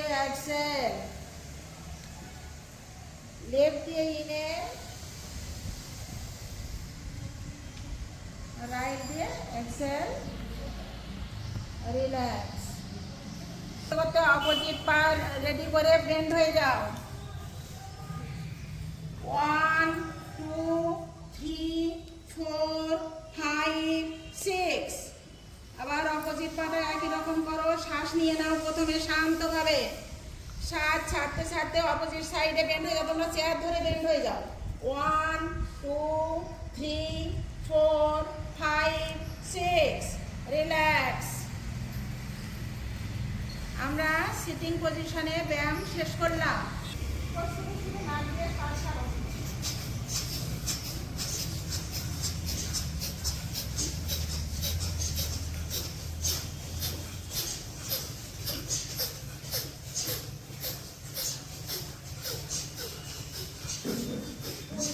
দিয়ে Excel left দিয়ে ইনে। রাইট দিয়ে এক্সেল। রিল্যাক্স। করতে অপোজিট পা রেডি করে বেন্ড হয়ে যাও। One, two, three, four, five, six. আবার অপোজিট পাটা রকম করো, শ্বাস নিয়ে নাও প্রথমে শান্তভাবে। শ্বাস ছাড়তে ছাড়তে অপোজিট সাইডে বেন্ড হয়ে যাও, তোমরা চেয়ার ধরে বেন্ড হয়ে যাও। One two three four five six relax আমরা সিটিং পজিশনে ব্যায়াম শেষ করলাম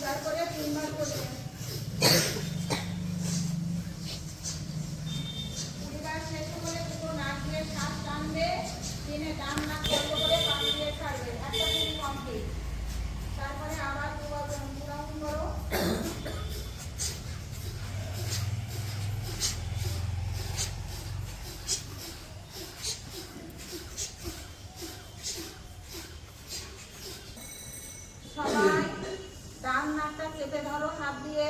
তারপরে তিনবার করবে কুড়িবার শেষ করে দুটো নাক দিয়ে শ্বাস টানবে টেনে ডান নাক বন্ধ করে পান দিয়ে ছাড়বে একটা কুড়ি কমপ্লিট তারপরে আবার দুবার পুরাউন করো সবাই ডান নাকটা চেপে ধরো হাত দিয়ে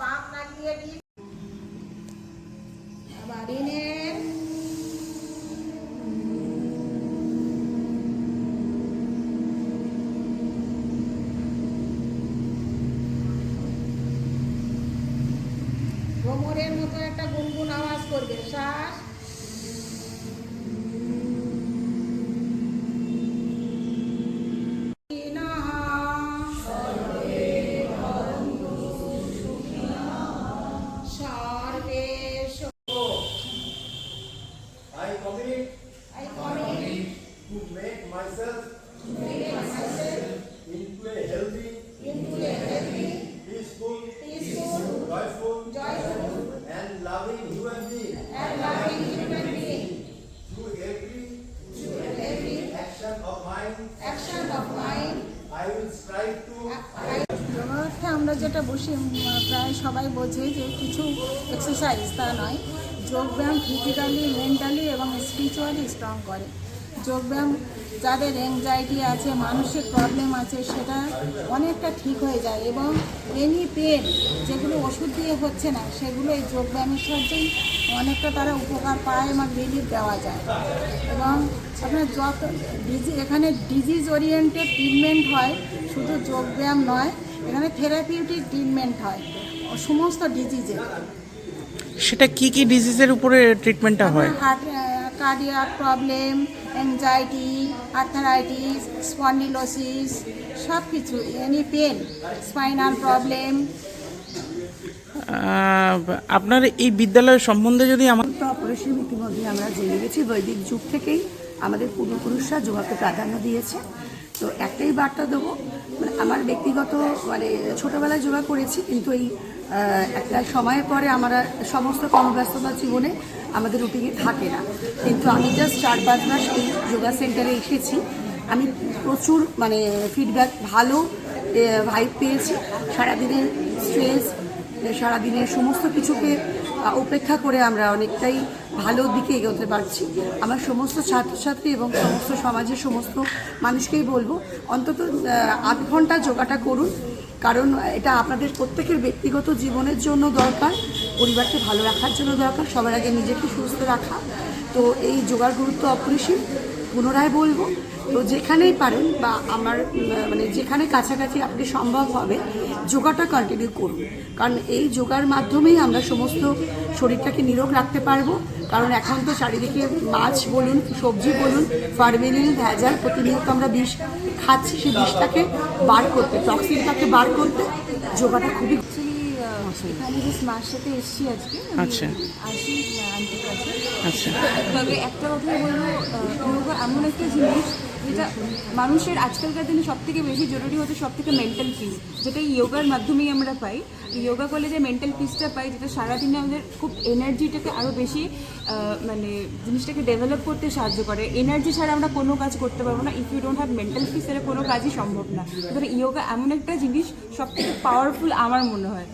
পাপ দিয়ে ভ্রমরের মতো একটা গুনগুন আওয়াজ করবে। শ্বাস যেটা বসি প্রায় সবাই বোঝে যে কিছু এক্সারসাইজ তা নয়। যোগব্যায়াম ফিজিক্যালি মেন্টালি এবং স্পিরিচুয়ালি স্ট্রং করে। যোগব্যায়াম যাদের অ্যাংজাইটি আছে, মানসিক প্রবলেম আছে, সেটা অনেকটা ঠিক হয়ে যায় এবং এনি পেন যেগুলো ওষুধ দিয়ে হচ্ছে না, সেগুলো এই যোগব্যায়ামের সাহায্যেই অনেকটা তারা উপকার পায় এবং রিলিফ দেওয়া যায়। এবং আপনার যত ডিজি এখানে ডিজিজ ওরিয়েন্টেড ট্রিটমেন্ট হয়, শুধু যোগব্যায়াম নয় এখানে থেরাপিউটিক ট্রিটমেন্ট হয় সমস্ত ডিজিজের সেটা কি কি ডিজিজের উপরে ট্রিটমেন্টটা হয়? Heart cardiac problem anxiety arthritis spondylosis সব কিছু এনি পেন স্পাইনাল প্রবলেম আপনার এই বিদ্যালয় সম্বন্ধে যদি আমার তো অপরিসীম ইতিমধ্যে আমরা জেনে গেছি বৈদিক যুগ থেকেই আমাদের পূর্বপুরুষরা যোগাকে প্রাধান্য দিয়েছে। তো একটাই বার্তা দেবো মানে আমার ব্যক্তিগত মানে ছোটোবেলায় যোগা করেছি, কিন্তু এই একটা সময়ের পরে আমরা সমস্ত কর্মব্যস্ততার জীবনে আমাদের রুটিনে থাকে না। কিন্তু আমি জাস্ট চার পাঁচ মাস এই যোগা সেন্টারে এসেছি। আমি প্রচুর মানে ফিডব্যাক ভালো ভাইব পেয়েছি। সারাদিনের স্ট্রেস সারাদিনের সমস্ত কিছুকে উপেক্ষা করে আমরা অনেকটাই ভালো দিকে এগোতে পারছি। আমার সমস্ত ছাত্রছাত্রী এবং সমস্ত সমাজের সমস্ত মানুষকেই বলব, অন্তত আধ ঘণ্টা যোগাটা করুন, কারণ এটা আপনাদের প্রত্যেকের ব্যক্তিগত জীবনের জন্য দরকার, পরিবারকে ভালো রাখার জন্য দরকার, সবার আগে নিজেকে সুস্থ রাখা। তো এই যোগার গুরুত্ব অপরিসীম, পুনরায় বলব তো যেখানেই পারেন বা আমার মানে যেখানে কাছাকাছি আপনি সম্ভব হবে যোগাটা কন্টিনিউ করুন। কারণ এই যোগার মাধ্যমেই আমরা সমস্ত শরীরটাকে নিরোগ রাখতে পারব। কারণ এখন তো চারিদিকে মাছ বলুন সবজি বলুন ফার্মেলিন ভেজাল প্রতিনিয়ত আমরা বিষ খাচ্ছি সেই বিষটাকে বার করতে টক্সিনটাকে বার করতে যোগাটা খুবই এখানে জাস্ট মার সাথে এসেছি আজকে। আচ্ছা। আসি আন্টির কাছে। আচ্ছা। তবে একটা কথাই বলব যোগা এমন একটা জিনিস যেটা মানুষের আজকালকার দিনে সব থেকে বেশি জরুরি হচ্ছে সব থেকে মেন্টাল পিস যেটা ইয়োগার মাধ্যমেই আমরা পাই। ইয়োগা করলে যে মেন্টাল পিসটা পাই, যেটা সারাদিনে আমাদের খুব এনার্জিটাকে আরও বেশি মানে জিনিসটাকে ডেভেলপ করতে সাহায্য করে। এনার্জি ছাড়া আমরা কোনো কাজ করতে পারব না। If you don't have mental peace তাহলে কোনো কাজই সম্ভব না। সুতরাং ইয়োগা এমন একটা জিনিস সব থেকে পাওয়ারফুল আমার মনে হয়।